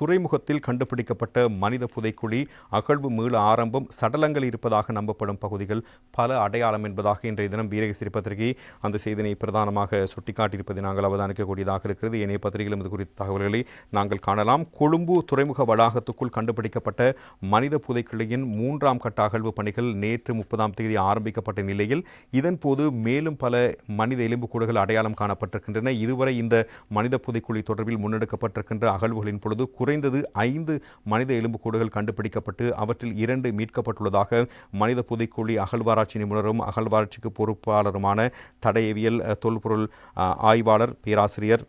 துறைமுகத்தில் கண்டுபிடிக்கப்பட்ட மனித புதைக்குழி அகழ்வு மீள ஆரம்பம் சடலங்கள் இருப்பதாக நம்பப்படும் பகுதிகள் பல அடையாளம் என்பதாக இன்றைய தினம் வீரகசிரி பத்திரிகை அந்த செய்தினை பிரதானமாக சுட்டிக்காட்டியிருப்பதை நாங்கள் அவதானிக்கக்கூடியதாக இருக்கிறது. ஏனைய பத்திரிகைகளும் இது குறித்த தகவல்களை நாங்கள் காணலாம். கொழும்பு துறைமுக வளாகத்துக்குள் கண்டுபிடிக்கப்பட்ட மனித புதைக்குழியின் மூன்றாம் கட்ட அகழ்வு பணிகள் நேற்று முப்பதாம் தேதி ஆரம்பிக்கப்பட்ட நிலையில் இதன்போது மேலும் பல மனித எலும்புக்கூடுகள் அடையாளம் காணப்பட்டிருக்கின்றன. இதுவரை இந்த மனித புதைக்குழி தொடர்பில் முன்னெடுக்கப்பட்டிருக்கின்ற அகழ்வுகளின் பொழுது குறைந்தது ஐந்து மனித எலும்புக்கூடுகள் கண்டுபிடிக்கப்பட்டு அவற்றில் இரண்டு மீட்கப்பட்டுள்ளதாக மனித புதைக்குழி அகழ்வாராய்ச்சி நிபுணரும் அகழ்வாராய்ச்சிக்கு பொறுப்பாளருமான தடயவியல் தொல்பொருள் ஆய்வாளர் பேராசிரியர்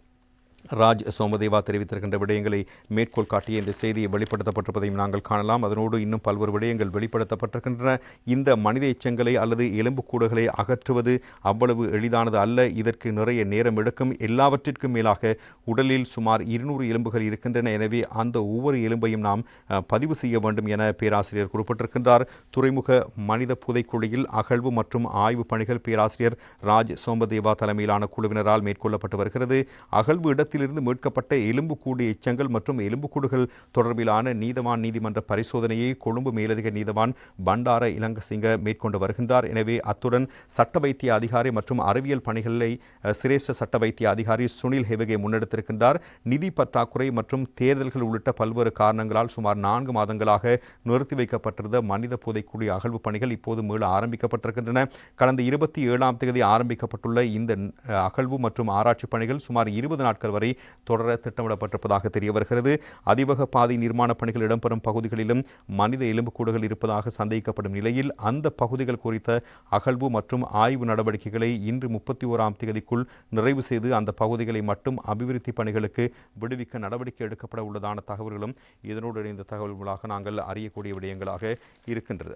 ராஜ் சோமதேவா தெரிவித்திருக்கின்ற விடயங்களை மேற்கோள் காட்டிய இந்த செய்தியை வெளிப்படுத்தப்பட்டிருப்பதையும் நாங்கள் காணலாம். அதனோடு இன்னும் பல்வேறு விடயங்கள் வெளிப்படுத்தப்பட்டிருக்கின்றன. இந்த மனித எச்சங்களை அல்லது எலும்புக்கூடுகளை அகற்றுவது அவ்வளவு எளிதானது அல்ல. இதற்கு நிறைய நேரம் எடுக்கும். எல்லாவற்றிற்கும் மேலாக உடலில் சுமார் இருநூறு எலும்புகள் இருக்கின்றன. எனவே அந்த ஒவ்வொரு எலும்பையும் நாம் பதிவு செய்ய வேண்டும் என பேராசிரியர் குறிப்பிட்டிருக்கின்றார். துறைமுக மனித புதைக்குழியில் அகழ்வு மற்றும் ஆய்வு பணிகள் பேராசிரியர் ராஜ் சோமதேவா தலைமையிலான குழுவினரால் மேற்கொள்ளப்பட்டு வருகிறது. அகழ்வு இடத்திலிருந்து மீட்கப்பட்ட எலும்புக்கூடு எச்சங்கள் மற்றும் எலும்புக்கூடுகள் தொடர்பிலான நீதவான் நீதிமன்ற பரிசோதனையை கொழும்பு மேலதிக நீதவான் பண்டார இலங்கசிங்க மேற்கொண்டு வருகின்றார். எனவே அத்துடன் சட்ட வைத்திய அதிகாரி மற்றும் அறிவியல் பணிகளை சிரேஷ்ட சட்ட வைத்திய அதிகாரி சுனில் ஹெவகே முன்னெடுத்திருக்கின்றார். நிதி பற்றாக்குறை மற்றும் தேர்தல்கள் உள்ளிட்ட பல்வேறு காரணங்களால் சுமார் நான்கு மாதங்களாக நிறுத்தி வைக்கப்பட்டிருந்த மனித புதைக்குழி அகழ்வு பணிகள் இப்போது மீள ஆரம்பிக்கப்பட்டிருக்கின்றன. கடந்த இருபத்தி ஏழாம் தேதி ஆரம்பிக்கப்பட்டுள்ள இந்த அகழ்வு மற்றும் ஆராய்ச்சி பணிகள் சுமார் இருபது நாட்கள் வரை தொடர திட்டமிடப்பட்டிருப்பதாக தெரிய வருகிறது. அதிவக பாதை நிர்மாண பணிகள் இடம்பெறும் பகுதிகளிலும் மனித எலும்புக்கூடுகள் இருப்பதாக சந்தேகிக்கப்படும் நிலையில் அந்த பகுதிகள் குறித்த அகழ்வு மற்றும் ஆய்வு நடவடிக்கைகளை இன்று முப்பத்தி ஓராம் தேதிக்குள் நிறைவு செய்து அந்த பகுதிகளை மட்டும் அபிவிருத்தி பணிகளுக்கு விடுவிக்க நடவடிக்கை எடுக்கப்பட உள்ளதான தகவல்களும் இதனோடு இணைந்த தகவல்களாக நாங்கள் அறியக்கூடிய விடயங்களாக இருக்கின்றது.